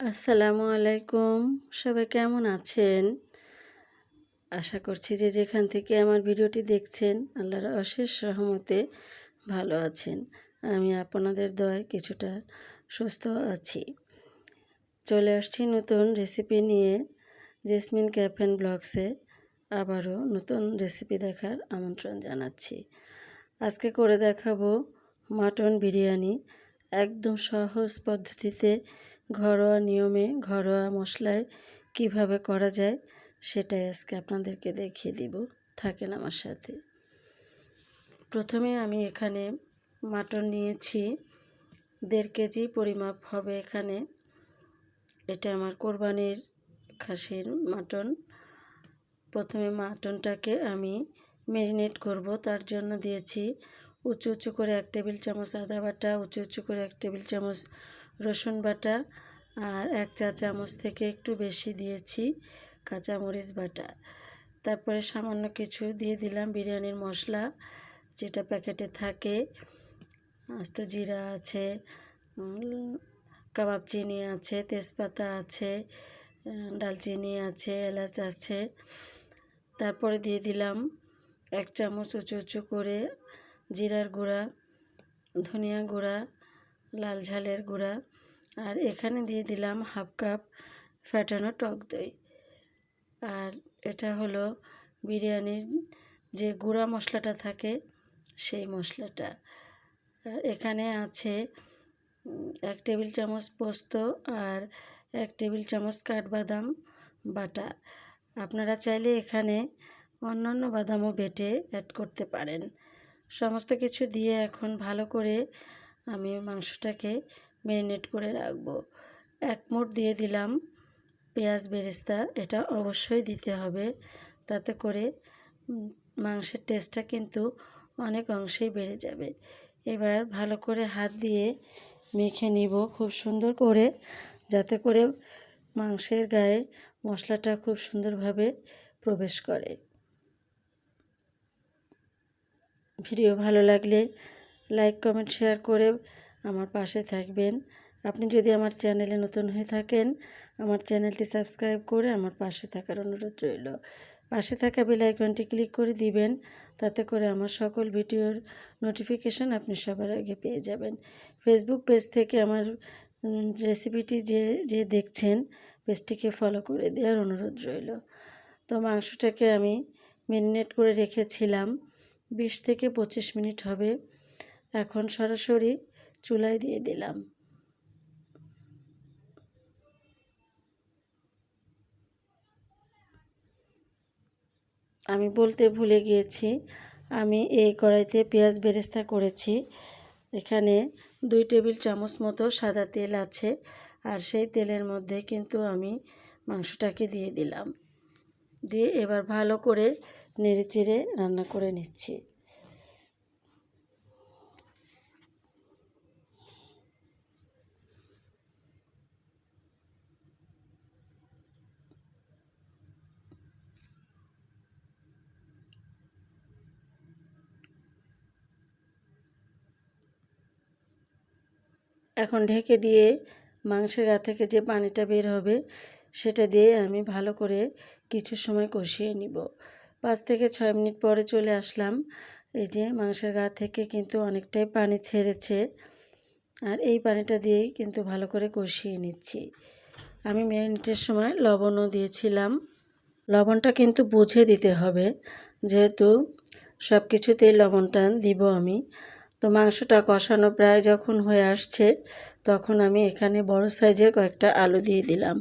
আসসালামু আলাইকুম। সবাই কেমন আছেন? আশা করছি যে যেখান থেকে আমার ভিডিওটি দেখছেন, আল্লাহর অশেষ রহমতে ভালো আছেন। আমি আপনাদের দয় কিছুটা সুস্থ আছি। চলে আসছি নতুন রেসিপি নিয়ে জেসমিন ক্যাফেন ব্লগসে। আবারও নতুন রেসিপি দেখার আমন্ত্রণ জানাচ্ছি। আজকে করে দেখাবো মাটন বিরিয়ানি। একদম সহজ পদ্ধতিতে ঘরোয়া নিয়মে ঘরোয়া মশলায় কীভাবে করা যায় সেটাই আজকে আপনাদেরকে দেখিয়ে দিব। থাকেন আমার সাথে। প্রথমে আমি এখানে মাটন নিয়েছি। দেড় কেজি পরিমাপ হবে এখানে। এটা আমার কোরবানির খাসির মাটন। প্রথমে মাটনটাকে আমি ম্যারিনেট করব। তার জন্য দিয়েছি উঁচু উঁচু করে এক টেবিল চামচ আদা বাটা, উঁচু উঁচু করে এক টেবিল চামচ রসুন বাটা আর এক চা চামচ থেকে একটু বেশি দিয়েছি কাঁচামরিচ বাটা। তারপরে সামান্য কিছু দিয়ে দিলাম বিরিয়ানির মশলা, যেটা প্যাকেটে থাকে। আস্ত জিরা আছে কাবাব চিনি আছে, তেজপাতা আছে ডালচিনি আছে, এলাচ আছে। তারপরে দিয়ে দিলাম এক চামচ উঁচু উঁচু করে জিরার গুঁড়া, ধনিয়া গুঁড়া লাল ঝালের গুঁড়া। আর এখানে দিয়ে দিলাম হাফ কাপ ফ্যাটানো টক দই। আর এটা হলো বিরিয়ানির যে গুঁড়া মশলাটা থাকে, সেই মশলাটা। আর এখানে আছে এক টেবিল চামচ পোস্ত আর এক টেবিল চামচ কাঠবাদাম বাটা। আপনারা চাইলে এখানে অন্যান্য বাদামও বেটে অ্যাড করতে পারেন। সমস্ত কিছু দিয়ে এখন ভালো করে আমি মাংসটাকে ম্যারিনেট করে রাখব। এক মুঠ দিয়ে দিলাম পেঁয়াজ বেরেস্তা। এটা অবশ্যই দিতে হবে, তাতে করে মাংসের টেস্টটা কিন্তু অনেক অংশেই বেড়ে যাবে। এবার ভালো করে হাত দিয়ে মেখে নিব খুব সুন্দর করে, যাতে করে মাংসের গায়ে মশলাটা খুব সুন্দরভাবে প্রবেশ করে। ভিডিও ভালো লাগলে লাইক, কমেন্ট, শেয়ার করে আমার পাশে থাকবেন। আপনি যদি আমার চ্যানেলে নতুন হয়ে থাকেন, আমার চ্যানেলটি সাবস্ক্রাইব করে আমার পাশে থাকার অনুরোধ রইল। পাশে থাকা বেল আইকনটি ক্লিক করে দিবেন, তাতে করে আমার সকল ভিডিওর নোটিফিকেশন আপনি সবার আগে পেয়ে যাবেন। ফেসবুক পেজ থেকে আমার রেসিপিটি যে যে দেখছেন, পেজটিকে ফলো করে দেওয়ার অনুরোধ রইল। তো মাংসটাকে আমি ম্যারিনেট করে রেখেছিলাম। বিশ থেকে পঁচিশ মিনিট হবে। এখন সরাসরি চুলায় দিয়ে দিলাম। আমি বলতে ভুলে গিয়েছি, আমি এই কড়াইতে পেঁয়াজ বেরেস্তা করেছি। এখানে দুই টেবিল চামচ মতো সাদা তেল আছে আর সেই তেলের মধ্যে কিন্তু আমি মাংসটাকে দিয়ে দিলাম। দিয়ে এবার ভালো করে নেড়ে চেড়ে রান্না করে নিচ্ছি। এখন ঢেকে দিয়ে মাংসের গা থেকে যে পানিটা বের হবে, সেটা দিয়ে আমি ভালো করে কিছু সময় কষিয়ে নিব। পাঁচ থেকে ছয় মিনিট পরে চলে আসলাম। এই যে মাংসের গা থেকে কিন্তু অনেকটাই পানি ছেড়েছে। আর এই পানিটা দিয়েই কিন্তু ভালো করে কষিয়ে নিচ্ছি। আমি ম্যারিনেটের সময় লবণও দিয়েছিলাম। লবণটা কিন্তু বুঝে দিতে হবে, যেহেতু সব কিছুতেই লবণটা দিব আমি। তো মাংসটা কষানো প্রায় যখন হয়ে আসছে, তখন আমি এখানে বড় সাইজের কয়েকটা আলু দিয়ে দিলাম।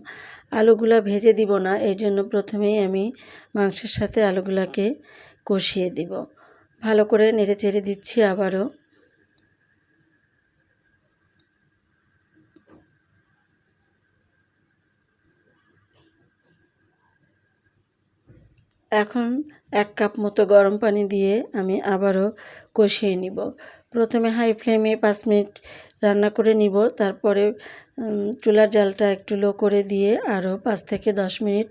আলুগুলা ভেজে দিব না, এই জন্য প্রথমেই আমি মাংসের সাথে আলুগুলাকে কষিয়ে দিব। ভালো করে নেড়ে চেড়ে দিচ্ছি আবারও। এখন এক কাপ মতো গরম পানি দিয়ে আমি আবারও কষিয়ে নিব। প্রথমে হাই ফ্লেমে পাঁচ মিনিট রান্না করে নিব, তারপরে চুলার জালটা একটু লো করে দিয়ে আরও পাঁচ থেকে দশ মিনিট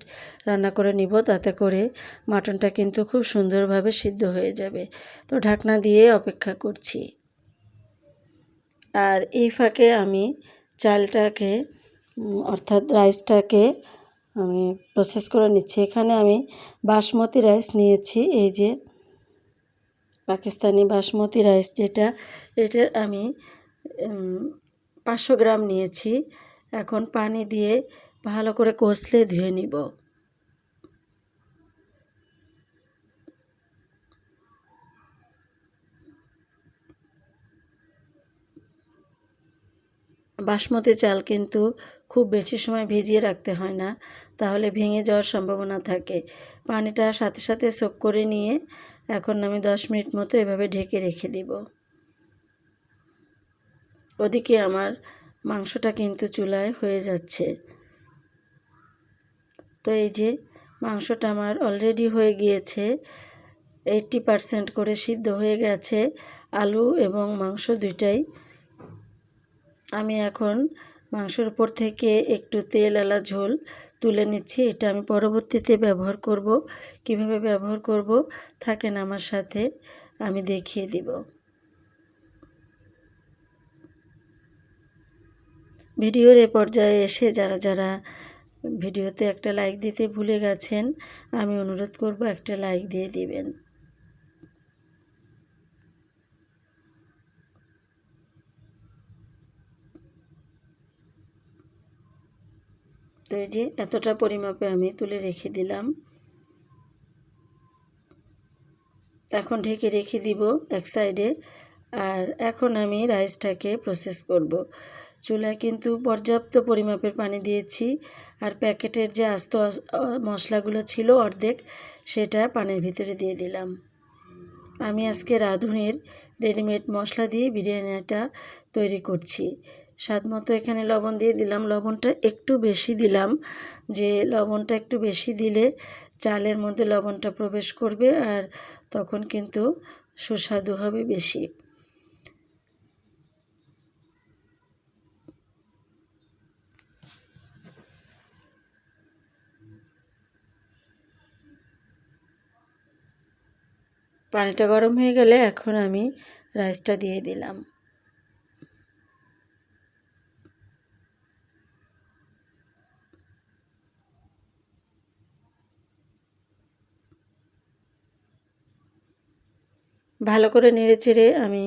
রান্না করে নিব, তাতে করে মাটনটা কিন্তু খুব সুন্দরভাবে সিদ্ধ হয়ে যাবে। তো ঢাকনা দিয়ে অপেক্ষা করছি। আর এই ফাঁকে আমি চালটাকে অর্থাৎ রাইসটাকে আমি প্রসেস করে নিচ্ছি। এখানে আমি বাসমতি রাইস নিয়েছি। এই যে পাকিস্তানি বাসমতি রাইস যেটা, এটার আমি পাঁচশো গ্রাম নিয়েছি। এখন পানি দিয়ে ভালো করে কষলে ধুয়ে নিব। বাসমতি চাল কিন্তু খুব বেশি সময় ভিজিয়ে রাখতে হয় না, তাহলে ভেঙে যাওয়ার সম্ভাবনা থাকে। পানিটা সাথে সাথে সোপ করে নিয়ে এখন আমি দশ মিনিট মতো এভাবে ঢেকে রেখে দিব। ওদিকে আমার মাংসটা কিন্তু চুলায় হয়ে যাচ্ছে। তো এই যে মাংসটা আমার অলরেডি হয়ে গিয়েছে এইটটি পারসেন্ট করে সিদ্ধ হয়ে গেছে। আলু এবং মাংস দুইটাই আমি এখন মাংসের উপর থেকে একটু তেল আলা ঝোল তুলে নিচ্ছি। এটা আমি পরবর্তীতে ব্যবহার করব। কীভাবে ব্যবহার করব? থাকেন আমার সাথে, আমি দেখিয়ে দিব। ভিডিওর এ পর্যায়ে এসে যারা যারা ভিডিওতে একটা লাইক দিতে ভুলে গেছেন, আমি অনুরোধ করব একটা লাইক দিয়ে দিবেন। তো এই যে এতটা পরিমাপে আমি তুলে রেখে দিলাম। এখন ঢেকে রেখে দিব এক সাইডে আর এখন আমি রাইসটাকে প্রসেস করব। চুলায় কিন্তু পর্যাপ্ত পরিমাপের পানি দিয়েছি আর প্যাকেটের যে আস্ত মশলাগুলো ছিল অর্ধেক সেটা পানির ভিতরে দিয়ে দিলাম। আমি আজকে রাঁধুনির রেডিমেড মশলা দিয়ে বিরিয়ানিটা তৈরি করছি। স্বাদ মতো এখানে লবণ দিয়ে দিলাম। লবণটা একটু বেশি দিলাম, যে লবণটা একটু বেশি দিলে চালের মধ্যে লবণটা প্রবেশ করবে আর তখন কিন্তু সুস্বাদু হবে বেশি। পানিটা গরম হয়ে গেলে এখন আমি রাইসটা দিয়ে দিলাম। ভালো করে নেড়ে চেড়ে আমি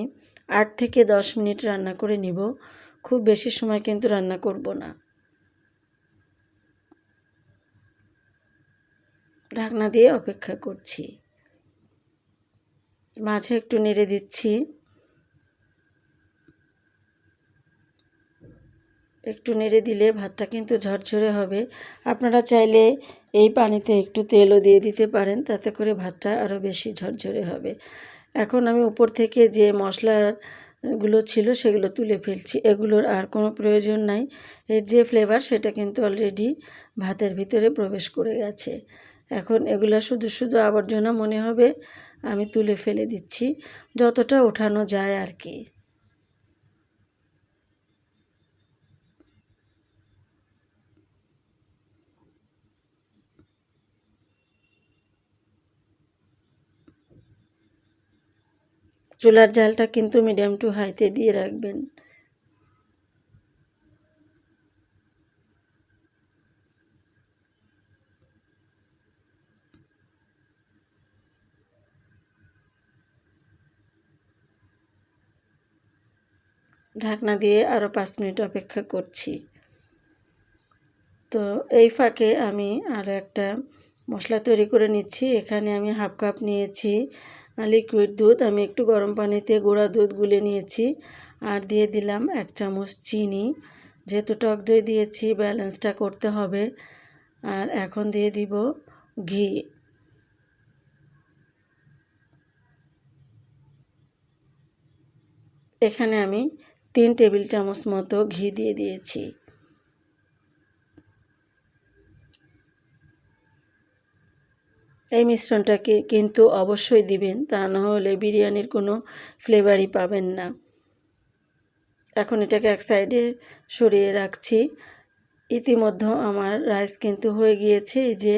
আট থেকে দশ মিনিট রান্না করে নিব। খুব বেশি সময় কিন্তু রান্না করব না। ঢাকনা দিয়ে অপেক্ষা করছি। মাঝে একটু নেড়ে দিচ্ছি। একটু নেড়ে দিলে ভাতটা কিন্তু ঝরঝরে হবে। আপনারা চাইলে এই পানিতে একটু তেলও দিয়ে দিতে পারেন, তাতে করে ভাতটা আরও বেশি ঝরঝরে হবে। এখন আমি উপর থেকে যে মশলাগুলো ছিল সেগুলো তুলে ফেলছি। এগুলোর আর কোনো প্রয়োজন নাই। এর যে ফ্লেভার সেটা কিন্তু অলরেডি ভাতের ভিতরে প্রবেশ করে গেছে। এখন এগুলো শুধু শুধু আবর্জনা মনে হবে, আমি তুলে ফেলে দিচ্ছি। যতটা ওঠানো যায় আর কি। চুলার জালটা কিন্তু মিডিয়াম টু হাইতে দিয়ে রাখবেন। ঢাকনা দিয়ে আরও পাঁচ মিনিট অপেক্ষা করছি। তো এই ফাঁকে আমি আরও একটা মশলা তৈরি করে নিচ্ছি। এখানে আমি হাফ কাপ নিয়েছি লিকুইড দুধ। আমি একটু গরম পানিতে গুঁড়া দুধ গুলে নিয়েছি আর দিয়ে দিলাম এক চামচ চিনি। যেহেতু টক দই দিয়েছি, ব্যালেন্সটা করতে হবে। আর এখন দিয়ে দিব ঘি। এখানে আমি তিন টেবিল চামচ মতো ঘি দিয়ে দিয়েছি। এই মিশ্রণটাকে কিন্তু অবশ্যই দিবেন, তা না হলে বিরিয়ানির কোনো ফ্লেভারই পাবেন না। এখন এটাকে এক সাইডে সরিয়ে রাখছি। ইতিমধ্যে আমার রাইস কিন্তু হয়ে গিয়েছে, এই যে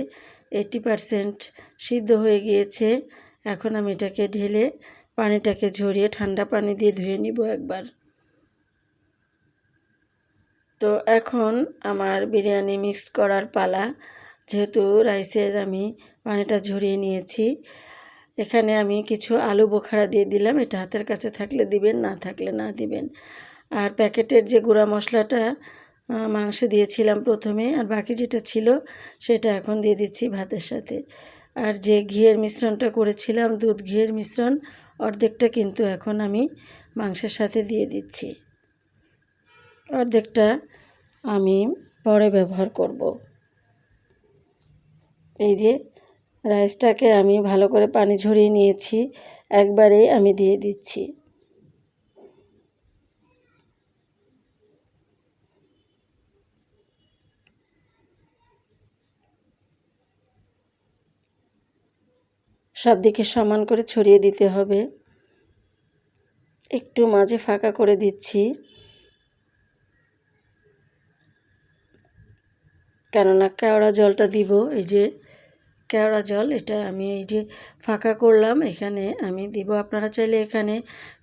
এইটি পারসেন্ট সিদ্ধ হয়ে গিয়েছে। এখন আমি এটাকে ঢেলে পানিটাকে ঝরিয়ে ঠান্ডা পানি দিয়ে ধুয়ে নিব একবার। তো এখন আমার বিরিয়ানি মিক্স করার পালা। যেহেতু রাইসের আমি পানিটা ঝরিয়ে নিয়েছি, এখানে আমি কিছু আলু বোখারা দিয়ে দিলাম। এটা হাতের কাছে থাকলে দিবেন, না থাকলে না দিবেন। আর প্যাকেটের যে গুঁড়া মশলাটা মাংসে দিয়েছিলাম প্রথমে, আর বাকি যেটা ছিল সেটা এখন দিয়ে দিচ্ছি ভাতের সাথে। আর যে ঘিয়ের মিশ্রণটা করেছিলাম, দুধ ঘিয়ের মিশ্রণ, অর্ধেকটা কিন্তু এখন আমি মাংসের সাথে দিয়ে দিচ্ছি। অর্ধেকটা আমি পরে ব্যবহার করব। এই যে রাইসটাকে আমি ভালো করে পানি ঝরিয়ে নিয়েছি একবারেই আমি দিয়ে দিচ্ছি। সব দিকে সমান করে ছড়িয়ে দিতে হবে। একটু মাঝে ফাঁকা করে দিচ্ছি, কেননা কেওড়া জলটা দিব, এই যে কেওড়া জল, এটা আমি এই যে ফাঁকা করলাম, এখানে আমি দিব। আপনারা চাইলে এখানে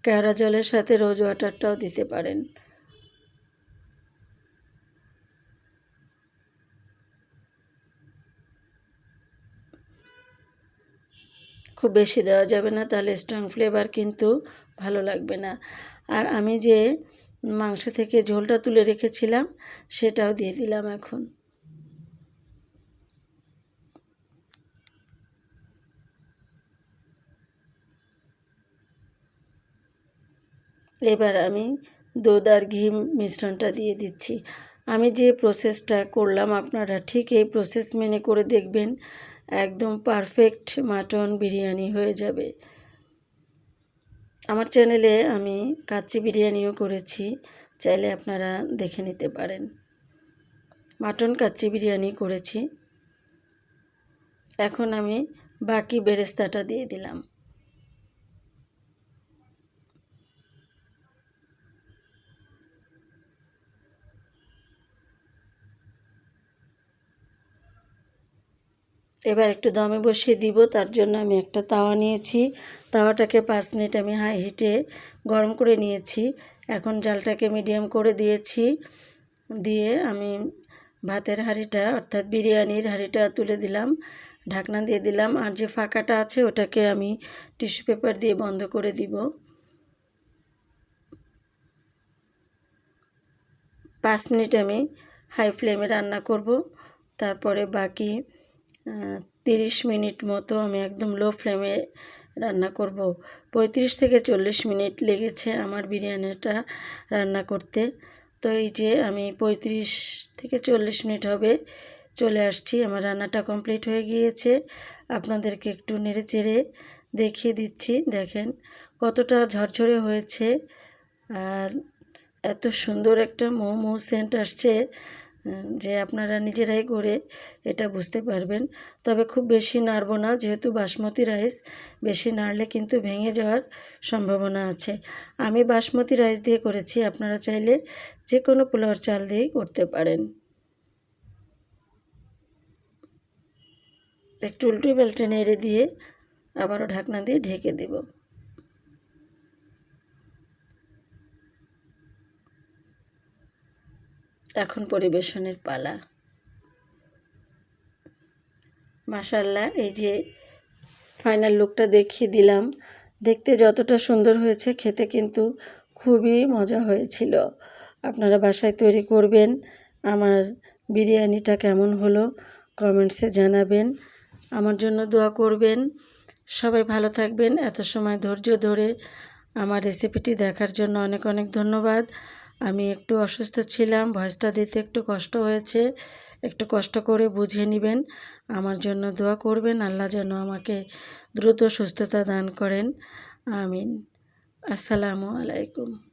কেওড়া জলের সাথে রোজ ওয়াটারটাও দিতে পারেন। খুব বেশি দেওয়া যাবে না, তাহলে স্ট্রং ফ্লেভার কিন্তু ভালো লাগবে না। আর আমি যে মাংস থেকে ঝোলটা তুলে রেখেছিলাম, সেটাও দিয়ে দিলাম এখন। এবার আমি দুধ আর ঘি মিশ্রণটা দিয়ে দিচ্ছি। আমি যে প্রসেসটা করলাম, আপনারা ঠিক এই প্রসেস মেনে করে দেখবেন, একদম পারফেক্ট মাটন বিরিয়ানি হয়ে যাবে। আমার চ্যানেলে আমি কাচ্চি বিরিয়ানিও করেছি, চাইলে আপনারা দেখে নিতে পারেন। মাটন কাচ্চি বিরিয়ানি করেছি। এখন আমি বাকি বেরেস্তাটা দিয়ে দিলাম। এবার একটু দমে বসিয়ে দিব, তার জন্য আমি একটা তাওয়া নিয়েছি। তাওয়াটাকে পাঁচ মিনিট আমি হাই হিটে গরম করে নিয়েছি। এখন জালটাকে মিডিয়াম করে দিয়েছি। দিয়ে আমি ভাতের হাঁড়িটা, অর্থাৎ বিরিয়ানির হাঁড়িটা তুলে দিলাম, ঢাকনা দিয়ে দিলাম, আর যে ফাঁকাটা আছে ওটাকে আমি টিস্যু পেপার দিয়ে বন্ধ করে দিব। পাঁচ মিনিট আমি হাই ফ্লেমে রান্না করব। তারপরে বাকি তিরিশ মিনিট মতো আমি একদম লো ফ্লেমে রান্না করব। পঁয়ত্রিশ থেকে চল্লিশ মিনিট লেগেছে আমার বিরিয়ানিটা রান্না করতে। তো এই যে আমি পঁয়ত্রিশ থেকে চল্লিশ মিনিট হবে, চলে আসছি। আমার রান্নাটা কমপ্লিট হয়ে গিয়েছে। আপনাদেরকে একটু নেড়ে চেড়ে দেখিয়ে দিচ্ছি। দেখেন কতটা ঝরঝরে হয়েছে। আর এত সুন্দর একটা মো মো সেন্ট আসছে। যে আপনারা নিজেরাই করে এটা বুঝতে পারবেন। তবে খুব বেশি নাড়ব না, যেহেতু বাসমতি রাইস, বেশি নাড়লে কিন্তু ভেঙে যাওয়ার সম্ভাবনা আছে। আমি বাসমতি রাইস দিয়ে করেছি, আপনারা চাইলে যে কোনো পোলাওয়ার চাল দিয়েই করতে পারেন। একটু উল্টো বেলটে নেড়ে দিয়ে আবারও ঢাকনা দিয়ে ঢেকে দেবো। এখন পরিবেশনের পালা। মাসাল্লাহ এই যে ফাইনাল লুকটা দেখিয়ে দিলাম। দেখতে যতটা সুন্দর হয়েছে, খেতে কিন্তু খুবই মজা হয়েছিল। আপনারা বাসায় তৈরি করবেন। আমার বিরিয়ানিটা কেমন হলো কমেন্টসে জানাবেন। আমার জন্য দোয়া করবেন। সবাই ভালো থাকবেন। এত সময় ধৈর্য ধরে আমার রেসিপিটি দেখার জন্য অনেক অনেক ধন্যবাদ। আমি একটু অসুস্থ ছিলাম, ভয়েসটা দিতে একটু কষ্ট হয়েছে। একটু কষ্ট করে বুঝিয়ে নেবেন। আমার জন্য দোয়া করবেন, আল্লাহ যেন আমাকে দ্রুত সুস্থতা দান করেন। আমিন। আসসালামু আলাইকুম।